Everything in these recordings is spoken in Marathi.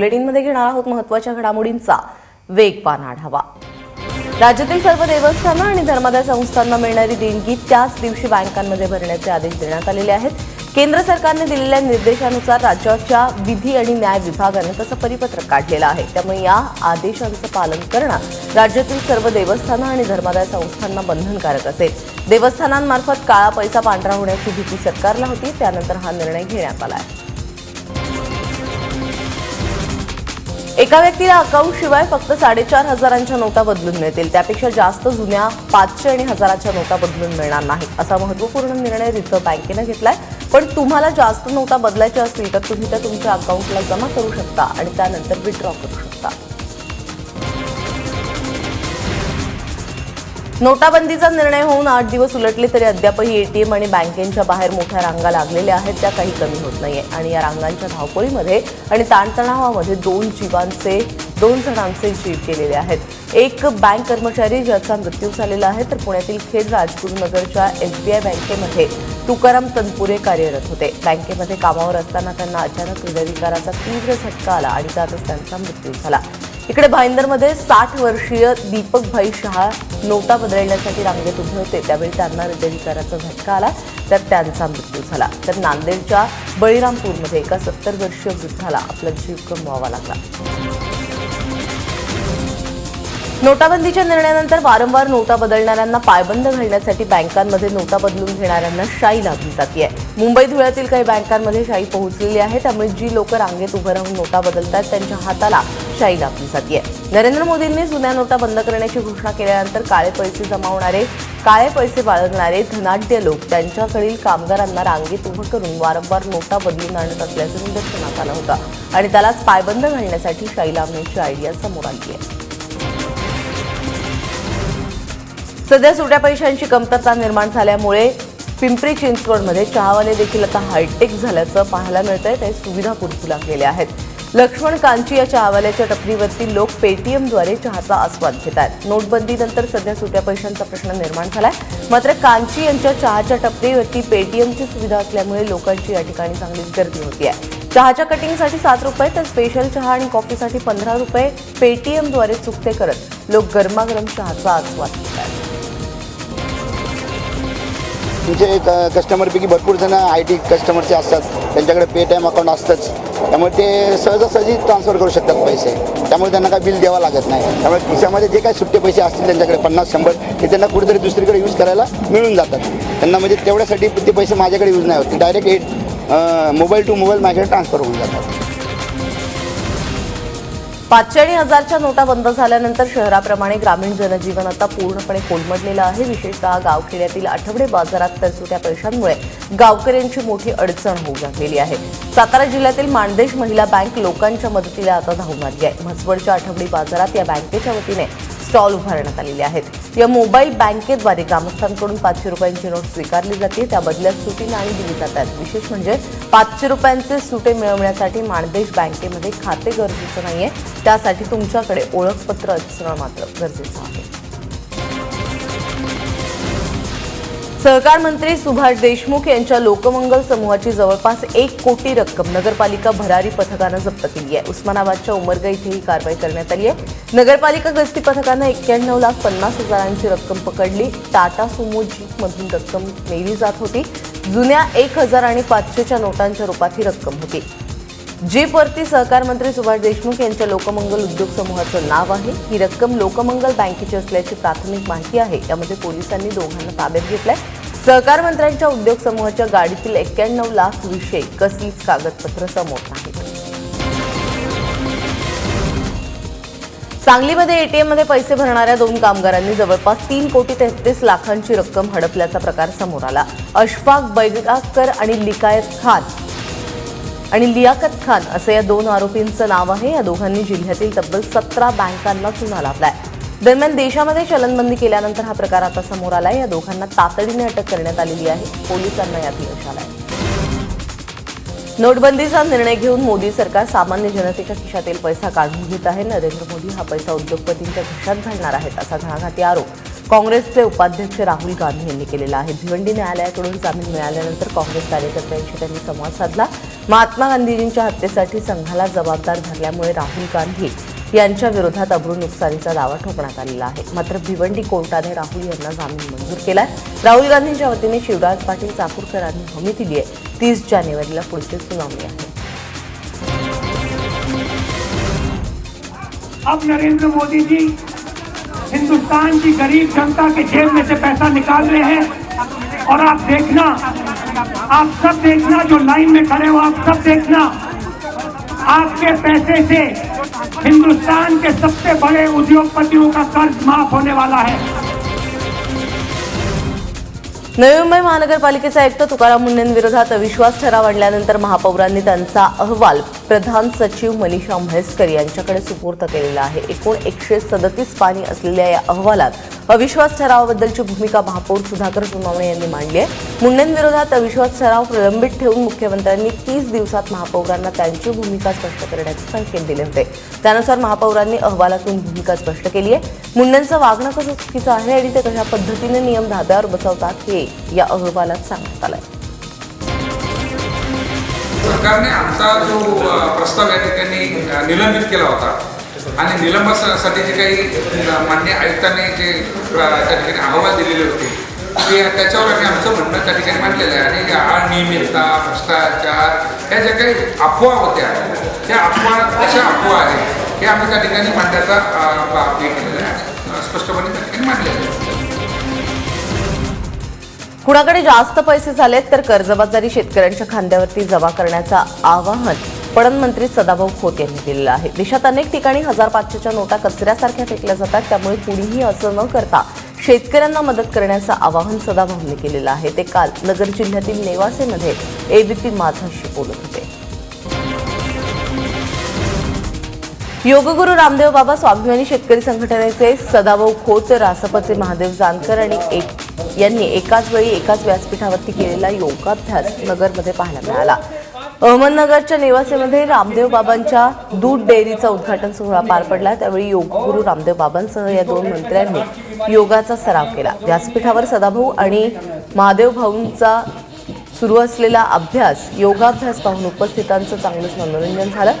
बुलेटिनमध्ये घेणार आहोत महत्त्वाच्या घडामोडींचा वेगवान आढावा राज्यातील सर्व देवस्थानं आणि धर्मादाय संस्थांना मिळणारी देणगी त्याच दिवशी बँकांमध्ये भरण्याचे आदेश देण्यात आलेले आहेत. केंद्र सरकारने दिलेल्या निर्देशानुसार राज्याच्या विधी आणि न्याय विभागानं तसं परिपत्रक काढलेलं आहे. त्यामुळे या आदेशांचं पालन करणं राज्यातील सर्व देवस्थानं आणि धर्मादाय संस्थांना बंधनकारक असेल. देवस्थानांमार्फत काळा पैसा पांढरा होण्याची भीती सरकारला होती त्यानंतर हा निर्णय घेण्यात आला आहे. एका व्यक्तीला अकाउंट शिवाय फक्त साडेचार हजारांच्या नोटा बदलून मिळतील. त्यापेक्षा जास्त जुन्या पाचशे आणि हजाराच्या नोटा बदलून मिळणार नाही असा महत्त्वपूर्ण निर्णय रिझर्व्ह बँकेनं घेतलाय. पण तुम्हाला जास्त नोटा बदलायच्या असतील तर तुम्ही त्या तुमच्या अकाउंटला जमा करू शकता आणि त्यानंतर विड्रॉ करू शकता. नोटाबंदीचा निर्णय होऊन आठ दिवस उलटले तरी अद्यापही एटीएम आणि बँकेच्या बाहेर मोठ्या रांगा लागलेल्या आहेत. त्या काही कमी होत नाहीये. आणि या रांगांच्या धावपळीमध्ये आणि ताणतणावामध्ये दोन जीवांचे दोन जणांचे जीव गेलेले आहेत. एक बँक कर्मचारी ज्याचा मृत्यू झालेला आहे तर पुण्यातील खेड राजगुरुनगरच्या एसबीआय बँकेमध्ये तुकाराम तनपुरे कार्यरत होते. बँकेमध्ये कामावर असताना त्यांना अचानक हृदयविकाराचा तीव्र झटका आला आणि त्यातच त्यांचा मृत्यू झाला. इकडे भाईंदरमध्ये साठ वर्षीय दीपक भाई शहा नोटा बदलण्यासाठी रांगेत उभे होते. त्यावेळी त्यांना हृदयविकाराचा झटका आला तर त्यांचा मृत्यू झाला. तर नांदेडच्या बळीरामपूरमध्ये एका सत्तर वर्षीय वृद्धाला आपला जीव गमवावा लागला. नोटाबंदीच्या निर्णयानंतर वारंवार नोटा बदलणाऱ्यांना पायबंद घालण्यासाठी बँकांमध्ये नोटा बदलून घेणाऱ्यांना शाई लाभली जाते मुंबई धुळ्यातील काही बँकांमध्ये शाई पोहोचलेली आहे त्यामुळे जी लोक रांगेत उभं राहून नोटा बदलतात त्यांच्या हाताला शाई लाभली जाते नरेंद्र मोदींनी जुन्या नोटा बंद करण्याची घोषणा केल्यानंतर काळे पैसे जमावणारे काळे पैसे बाळगणारे धनाढ्य लोक त्यांच्याकडील कामगारांना रांगेत उभं करून वारंवार नोटा बदलून आणत असल्याचं निदर्शनात आलं होतं आणि त्यालाच पायबंद घालण्यासाठी शाई आयडिया समोर आली आहे. सध्या सुट्या पैशांची कमतरता निर्माण झाल्यामुळे पिंपरी चिंचवडमध्ये चहावाले देखील आता हायटेक झाल्याचं पाहायला मिळतंय. ते सुविधा पुरवू लागलेल्या आहेत. लक्ष्मण कांची या चहावाल्याच्या टपरीवरती लोक पेटीएमद्वारे चहाचा आस्वाद घेत आहेत नोटबंदीनंतर सध्या सुट्या पैशांचा प्रश्न निर्माण झालाय. मात्र कांची यांच्या चहाच्या टपरीवरती पेटीएमची सुविधा असल्यामुळे लोकांची या ठिकाणी चांगलीच गर्दी होती आहे चहाच्या कटिंगसाठी सात रुपये तर स्पेशल चहा आणि कॉफीसाठी पंधरा रुपये पेटीएमद्वारे चुकते करत लोक गरमागरम चहाचा आस्वाद घेत आहेत तुमचे क कस्टमरपैकी भरपूर जण आय टी कस्टमरचे असतात. त्यांच्याकडे पे टाईम अकाउंट असतंच. त्यामुळे ते सहजासहजी ट्रान्सफर करू शकतात पैसे. त्यामुळे त्यांना काय बिल द्यावं लागत नाही. त्यामुळे खिशामध्ये जे काय सुट्टे पैसे असतील त्यांच्याकडे पन्नास शंभर ते त्यांना कुठेतरी दुसरीकडे यूज करायला मिळून जातात. त्यांना म्हणजे तेवढ्यासाठी ते पैसे माझ्याकडे यूज नाही होत. Direct at mobile to mobile माझ्याकडे ट्रान्सफर होऊन जातात. पाचशे आणि हजारच्या नोटा बंद झाल्यानंतर शहराप्रमाणे ग्रामीण जनजीवन आता पूर्णपणे कोलमडलेलं आहे. विशेषतः गावखेड्यातील आठवडे बाजारात तरसुट्या पैशांमुळे गावकऱ्यांची मोठी अडचण होऊ लागलेली आहे. सातारा जिल्ह्यातील माणदेश महिला बँक लोकांच्या मदतीला आता धावून आली आहे. म्हसवडच्या आठवडी बाजारात या बँकेच्या वतीने स्टॉल उभारण्यात आलेले आहेत. या मोबाईल बँकेद्वारे ग्रामस्थांकडून पाचशे रुपयांची नोट स्वीकारली जाते. त्या बदल्यात सुटी नाणी दिली जातात. विशेष म्हणजे पाचशे रुपयांचे सुटे मिळवण्यासाठी माणदेश बँकेमध्ये खाते गरजेचं नाहीये. त्यासाठी तुमच्याकडे ओळखपत्र असणं मात्र गरजेचं आहे. सहकार मंत्री सुभाष देशमुख यांच्या लोकमंगल समूहाची जवळपास एक कोटी रक्कम नगरपालिका भरारी पथकानं जप्त केली आहे. उस्मानाबादच्या उमरगा इथे ही कारवाई करण्यात आली आहे. नगरपालिका गस्ती पथकानं एक्क्याण्णव लाख पन्नास हजारांची रक्कम पकडली. टाटा सुमो जीपमधून रक्कम नेली जात होती. जुन्या एक हजार आणि पाचशेच्या नोटांच्या रूपात ही रक्कम होती. जीपवरती सहकार मंत्री सुभाष देशमुख यांच्या लोकमंगल उद्योग समूहाचं नाव आहे. ही रक्कम लोकमंगल बँकेची असल्याची प्राथमिक माहिती आहे. यामध्ये पोलिसांनी दोघांना ताब्यात घेतलाय. सहकार मंत्र्यांच्या उद्योग समूहाच्या गाडीतील एक्क्याण्णव लाख विषयी कसलीच कागदपत्र समोर नाहीत. सांगलीमध्ये एटीएममध्ये पैसे भरणाऱ्या दोन कामगारांनी जवळपास तीन कोटी तेहतीस लाखांची रक्कम हडपल्याचा प्रकार समोर आला. अशफाक बैगाकर आणि लिकायत खान आणि लियाकत खान असं या दोन आरोपींचं नाव आहे. या दोघांनी जिल्ह्यातील तब्बल सतरा बँकांना चुना लावलाय दरम्यान देशामध्ये चलनबंदी केल्यानंतर हा प्रकार आता समोर आला या दोघांना तातडीने अटक करण्यात आलेली आहे. पोलिसांना यात यश आलंय. नोटबंदीचा निर्णय घेऊन मोदी सरकार सामान्य जनतेच्या खिशातील पैसा काढून घेत आहे. नरेंद्र मोदी हा पैसा उद्योगपतींच्या खिशात घालणार आहेत असा घणाघाती आरोप काँग्रेसचे उपाध्यक्ष राहुल गांधी यांनी केलेला आहे. भिवंडी न्यायालयाकडून जामीन मिळाल्यानंतर काँग्रेस कार्यकर्त्यांशी त्यांनी संवाद साधला. महात्मा गांधीजींच्या हत्येसाठी संघाला जबाबदार धरल्यामुळे राहुल गांधी यांच्या विरोधात अब्रू नुकसानीचा दावा ठोकण्यात आलेला आहे. मात्र भिवंडी कोर्टाने राहुल यांना जामीन मंजूर केलाय. राहुल गांधींच्या वतीने शिवराज पाटील चाकूरकरांनी हमी दिली आहे तीस जानेवारीला पुढची सुनावणी आहे. अब नरेंद्र मोदी जी हिंदुस्तान की गरीब जनता के जेब में से पैसा निकाल रहे हैं और आप देखना आप सब देखना जो लाइन में खड़े हो आप सब देखना आपके पैसे से हिंदुस्तान के सबसे बड़े उद्योगपतियों का कर्ज माफ होने वाला है। नवी मुंबई महानगरपालिकेचे आयुक्त तुकाराम मुंडेंविरोधात अविश्वास ठराव आणल्यानंतर महापौरांनी त्यांचा अहवाल प्रधान सचिव मनीषा म्हैसकर यांच्याकडे सुपूर्द केलेला आहे. एकूण एकशे सदतीस पाणी असलेल्या या अहवालात अविश्वास ठरावाबद्दलची भूमिका महापौर सुधाकर सोनावणे यांनी मांडली आहे. मुंडेंविरोधात अविश्वास ठराव प्रलंबित ठेवून मुख्यमंत्र्यांनी तीस दिवसात महापौरांना त्यांची भूमिका स्पष्ट करण्याचे संकेत दिले होते. त्यानुसार महापौरांनी अहवालातून भूमिका स्पष्ट केली आहे. मुंडेंचं वागणं कसं चुकीचं आहे आणि ते कशा पद्धतीने नियम धाब्यावर बसवतात हे या अहवालात सांगण्यात आहे सरकारने आमचा जो प्रस्ताव या ठिकाणी निलंबित केला होता. आणि निलंबासाठी जे काही मान्य आयुक्तांनी जे त्या ठिकाणी अहवाल दिलेले होते ते त्याच्यावर आम्ही आमचं म्हणणं त्या ठिकाणी मांडलेलं आहे. आणि अनियमितता भ्रष्टाचार ह्या ज्या काही अफवा होत्या त्या अफवा कशा अफवा आहेत हे आम्ही त्या ठिकाणी मांडण्याचा हे केलेलं आहे. स्पष्टपणे त्या ठिकाणी मांडलेलं आहे. कुणाकडे जास्त पैसे झालेत तर कर्जबाजारी शेतकऱ्यांच्या खांद्यावरती जमा करण्याचं आवाहन पणन मंत्री सदाभाऊ खोत यांनी दिलेलं आहे. देशात अनेक ठिकाणी हजार पाचशेच्या नोटा कचऱ्यासारख्या फेकल्या जातात त्यामुळे कुणीही असं न करता शेतकऱ्यांना मदत करण्याचं आवाहन सदाभाऊंनी केलेलं आहे. ते काल नगर जिल्ह्यातील नेवासेमध्ये एबीपी माझाशी बोलत होते. योगगुरु रामदेव बाबा स्वाभिमानी शेतकरी संघटनेचे सदाभाऊ खोत रासपचे महादेव जानकर आणि एक यांनी एकाच वेळी एकाच व्यासपीठावरती केलेला योगाभ्यास नगरमध्ये पाहायला मिळाला. अहमदनगरच्या निवासीमध्ये रामदेव बाबांच्या दूध डेअरीचा उद्घाटन सोहळा पार पडला. त्यावेळी योगगुरू रामदेव बाबांसह या दोन मंत्र्यांनी योगाचा सराव केला. व्यासपीठावर सदाभाऊ आणि महादेव भाऊंचा सुरू असलेला अभ्यास योगाभ्यास पाहून उपस्थितांचं चांगलंच मनोरंजन झालं.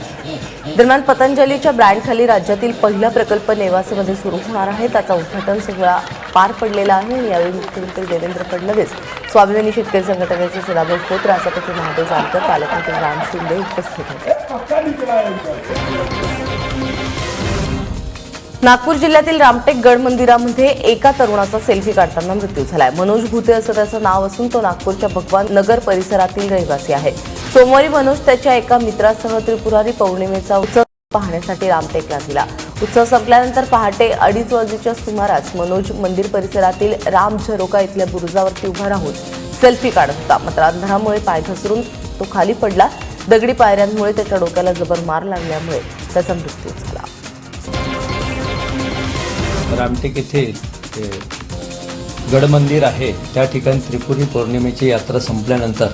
दरम्यान पतंजलीच्या ब्रँडखाली राज्यातील पहिला प्रकल्प नेवासेमध्ये सुरू होणार आहे. त्याचा उद्घाटन सोहळा पार पडलेला आहे. आणि यावेळी मुख्यमंत्री देवेंद्र फडणवीस स्वाभिमानी शेतकरी संघटनेचे सदाभाऊ खोत राष्ट्रपती महादेव जानकर पालकमंत्री राम शिंदे उपस्थित होते. नागपूर जिल्ह्यातील रामटेक गड मंदिरामध्ये एका तरुणाचा सेल्फी काढताना मृत्यू झालाय. मनोज भुते असं त्याचं नाव असून तो नागपूरच्या भगवान नगर परिसरातील रहिवासी आहे. सोमवारी मनोज त्याच्या एका मित्रासह त्रिपुरारी पौर्णिमेचा उत्सव पाहण्यासाठी रामटेकला दिला उत्सव संपल्यानंतर पहाटे अडीच वाजेच्या सुमारास मनोज मंदिर परिसरातील राम झरोका इथल्या बुरुजावरती उभा राहून सेल्फी काढत होता. मात्र अंधारामुळे पाय घसरून तो खाली पडला. दगडी पायऱ्यांमुळे त्याच्या डोक्याला जबर मार लागल्यामुळे त्याचा मृत्यू झाला. रामटेक येथे गड मंदिर आहे. त्या ठिकाणी त्रिपुरी पौर्णिमेची यात्रा संपल्यानंतर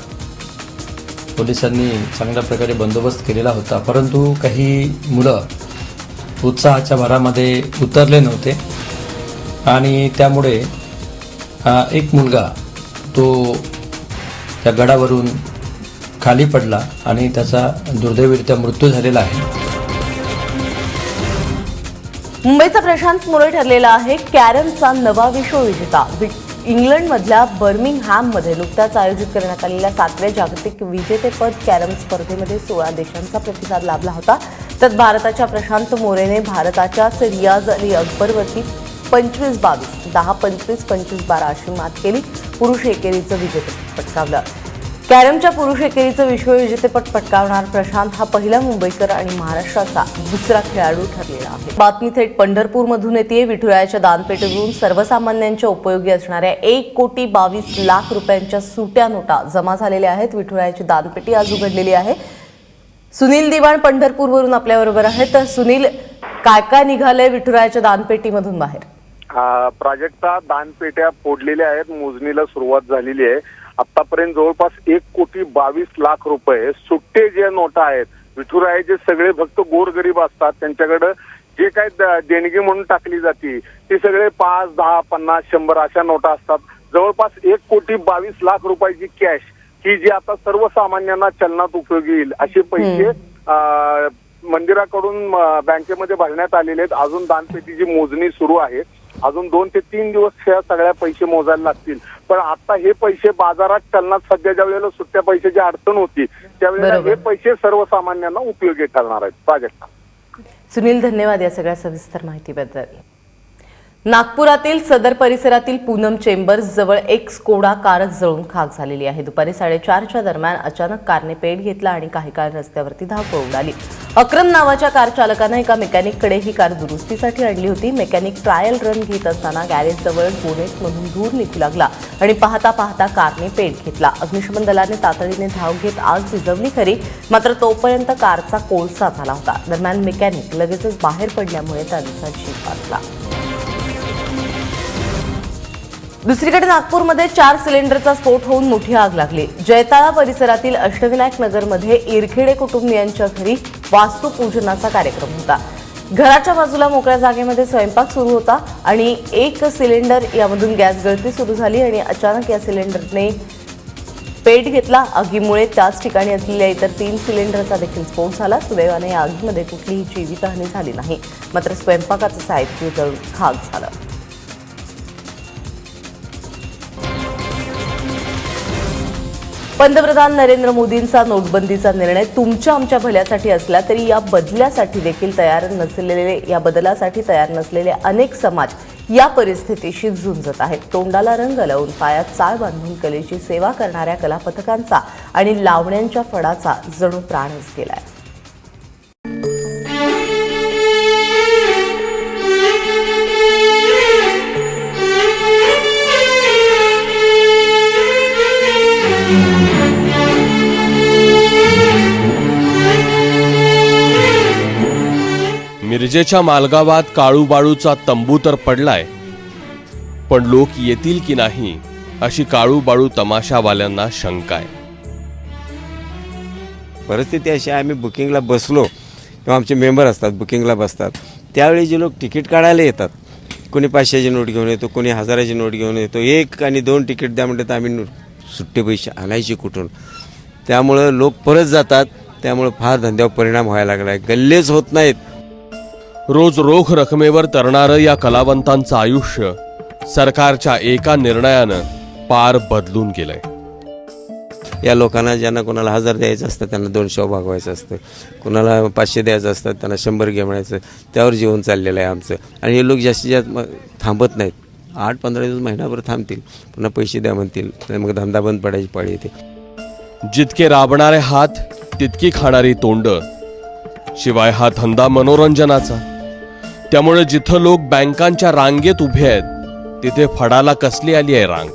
पोलिसांनी चांगल्या प्रकारे बंदोबस्त केलेला होता. परंतु काही मुलं उत्साहाच्या भरामध्ये उतरले नव्हते. आणि त्यामुळे एक मुलगा तो त्या गडावरून खाली पडला आणि त्याचा दुर्दैवरित्या मृत्यू झालेला आहे. मुंबईचा प्रशांत मोरे ठरलेला आहे कॅरमचा नवा विश्वविजेता इंग्लंडमधल्या बर्मिंगहॅममध्ये नुकत्याच आयोजित करण्यात आलेल्या सातव्या जागतिक विजेतेपद कॅरम स्पर्धेमध्ये सोळा देशांचा प्रतिसाद लाभला होता. त्यात भारताच्या प्रशांत मोरेने भारताच्याच रियाज अली अकबरवरती पंचवीस बावीस दहा पंचवीस पंचवीस बारा अशी मात केली. पुरुष एकेरीचं विजेतेपद पटकावलं. कॅरमच्या पुरुष एकेरीचं विश्वविजेतेपद पटकावणार प्रशांत हा पहिला मुंबईकर आणि महाराष्ट्राचा दुसरा खेळाडू ठरलेला आहे. बातमी थेट पंढरपूरमधून येते. विठुरायाच्या दानपेटीवरून सर्वसामान्यांच्या उपयोगी असणाऱ्या एक कोटी बावीस लाख रुपयांच्या सुट्या नोटा जमा झालेल्या आहेत. विठुरायाची दानपेटी आज उघडलेली आहे. सुनील दिवाण पंढरपूरवरून आपल्याबरोबर आहे तर सुनील काय काय निघालंय विठुरायाच्या दानपेटीमधून बाहेर? प्राजक्ता दानपेट्या फोडलेल्या आहेत मोजणीला सुरुवात झालेली आहे. आतापर्यंत जवळपास एक कोटी बावीस लाख रुपये सुट्टे जे नोटा आहेत विठुरायाचे सगळे भक्त गोरगरीब असतात त्यांच्याकडे जे काय देणगी म्हणून टाकली जाते ती सगळे पाच दहा पन्नास शंभर अशा नोटा असतात. जवळपास एक कोटी बावीस लाख रुपयाची कॅश की जी आता सर्वसामान्यांना चलनात उपयोगी येईल असे पैसे मंदिराकडून बँकेमध्ये भरण्यात आलेले आहेत. अजून दानपेटीची मोजणी सुरू आहे. अजून दोन ते तीन दिवस ह्या सगळ्या पैसे मोजायला लागतील. पण आता हे पैसे बाजारात चलनात सध्या ज्या वेळेला सुट्ट्या पैशाची अडचण होती त्यावेळेला. हे पैसे सर्वसामान्यांना उपयोगी ठरणार आहेत प्राजक्ता सुनील धन्यवाद या सगळ्या सविस्तर माहितीबद्दल. नागपुरातील सदर परिसरातील पूनम चेंबर्स जवळ एक स्कोडा कारच जळून खाक झालेली आहे. दुपारी साडेचारच्या दरम्यान अचानक कारने पेट घेतला आणि काही काळ रस्त्यावरती धावपळ उडाली. अक्रम नावाच्या कार चालकानं एका मेकॅनिककडे ही कार दुरुस्तीसाठी आणली होती. मेकॅनिक ट्रायल रन घेत असताना गॅरेजजवळ बोनेटमधून धूर निघू लागला आणि पाहता पाहता कारने पेट घेतला. अग्निशमन दलाने तातडीने धाव घेत आग विझवली खरी मात्र तोपर्यंत कारचा कोळसा झाला होता. दरम्यान मेकॅनिक लगेचच बाहेर पडल्यामुळे त्यांचा जीव वाचला. दुसरीकडे नागपूरमध्ये चार सिलेंडरचा स्फोट होऊन मोठी आग लागली. जयताळा परिसरातील अष्टविनायक नगरमध्ये इरखेडे कुटुंबियांच्या घरी वास्तुपूजनाचा कार्यक्रम होता. घराच्या बाजूला मोकळ्या जागेमध्ये स्वयंपाक सुरू होता आणि एक सिलेंडर यामधून गॅस गळती सुरू झाली आणि अचानक या सिलेंडरने पेट घेतला. आगीमुळे त्याच ठिकाणी असलेल्या इतर तीन सिलेंडरचा देखील स्फोट झाला. सुदैवाने या आगीमध्ये कुठलीही जीवितहानी झाली नाही. मात्र स्वयंपाकाचं साहित्य जळून खाक झालं. पंतप्रधान नरेंद्र मोदींचा नोटबंदीचा निर्णय तुमच्या आमच्या भल्यासाठी असला तरी या बदल्यासाठी देखील तयार नसलेले या बदलासाठी तयार नसलेले अनेक समाज या परिस्थितीशी झुंजत आहेत. तोंडाला रंग लावून पायात चाळ बांधून कलेची सेवा करणाऱ्या कलापथकांचा आणि लावण्यांच्या फडाचा जणू प्राणच गेलाय मिरजेच्या मालगावात काळूबाळूचा तंबू तर पडलाय पण लोक येतील की नाही अशी काळूबाळू तमाशावाल्यांना शंका आहे. परिस्थिती अशी आहे आम्ही बुकिंगला बसलो किंवा आमचे मेंबर असतात बुकिंगला बसतात त्यावेळी जे लोक तिकीट काढायला येतात कोणी पाचशेची नोट घेऊन येतो कोणी हजाराची नोट घेऊन येतो एक आणि दोन तिकीट द्या म्हणते तर आम्ही सुट्टे पैसे आणायचे कुठून? त्यामुळं लोक परत जातात त्यामुळं फार धंद्यावर परिणाम व्हायला लागला आहे गल्लेच होत नाहीत. रोज रोख रकमेवर तरणारं या कलावंतांचं आयुष्य सरकारच्या एका निर्णयानं पार बदलून गेलंय. या लोकांना ज्यांना कोणाला हजार द्यायचं असतं त्यांना दोनशे भागवायचं असतं. कोणाला पाचशे द्यायचं असतं त्यांना शंभर घे म्हणायचं. त्यावर जीवन चाललेलं आहे आमचं. आणि हे लोक जास्तीत जास्त थांबत नाहीत. आठ पंधरा दिवस महिनाभर थांबतील. पुन्हा पैसे द्या म्हणतील. मग धंदा बंद पडायची पाळी येते. जितके राबणारे हात तितकी खाणारी तोंड. शिवाय हा धंदा मनोरंजनाचा. त्यामुळे जिथं लोक बँकांच्या रांगेत उभे आहेत तिथे फडाला कसली आली आहे रांग?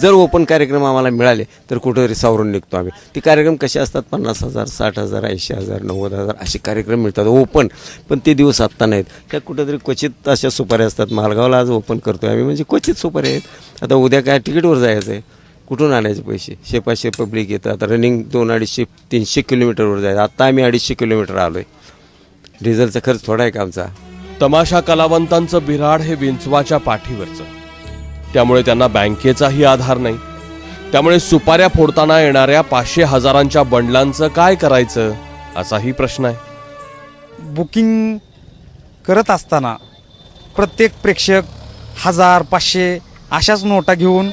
जर ओपन कार्यक्रम आम्हाला मिळाले तर कुठेतरी सावरून निघतो आम्ही. ते कार्यक्रम कसे असतात? पन्नास हजार साठ हजार ऐंशी हजार नव्वद हजार असे कार्यक्रम मिळतात ओपन. पण ते दिवस आत्ता नाहीत. त्या कुठेतरी क्वचित अशा सुपाऱ्या असतात. मालगावला आज ओपन करतो आम्ही. म्हणजे क्वचित सुपाऱ्या आहेत. आता उद्या काय तिकीटवर जायचं आहे कुठून आणायचे पैसे? शे पाचशे पब्लिक येतात. रनिंग दोन अडीचशे तीनशे किलोमीटरवर जायचं. आत्ता आम्ही अडीचशे किलोमीटर आलो आहे डिझेलचा खर्च थोडा आहे का आमचा? तमाशा कलावंतांचं बिराड हे विंचवाच्या पाठीवरचं. त्यामुळे त्यांना बँकेचाही आधार नाही. त्यामुळे सुपाऱ्या फोडताना येणाऱ्या पाचशे हजारांच्या बंडलांचं काय करायचं असाही प्रश्न आहे. बुकिंग करत असताना प्रत्येक प्रेक्षक हजार पाचशे अशाच नोटा घेऊन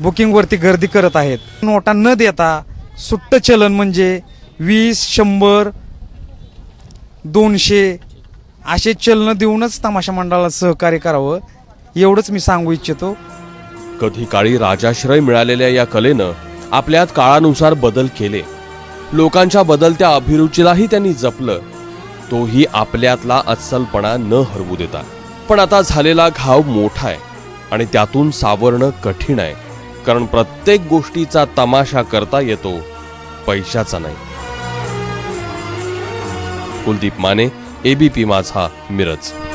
बुकिंगवरती गर्दी करत आहेत. नोटा न देता सुट्ट चलन म्हणजे वीस शंभर दोनशे असे चलनं देऊनच तमाशा मंडळाला सहकार्य करावं एवढंच मी सांगू इच्छितो. कधी काळी राजाश्रय मिळालेल्या या कलेनं आपल्यात काळानुसार बदल केले. लोकांच्या बदलत्या अभिरुचीलाही त्यांनी जपलं. तोही आपल्यातला अस्सलपणा न हरवू देता. पण आता झालेला घाव मोठा आहे आणि त्यातून सावरणं कठीण आहे. कारण प्रत्येक गोष्टीचा तमाशा करता येतो पैशाचा नाही. कुलदीप माने एबीपी माझा मिरज.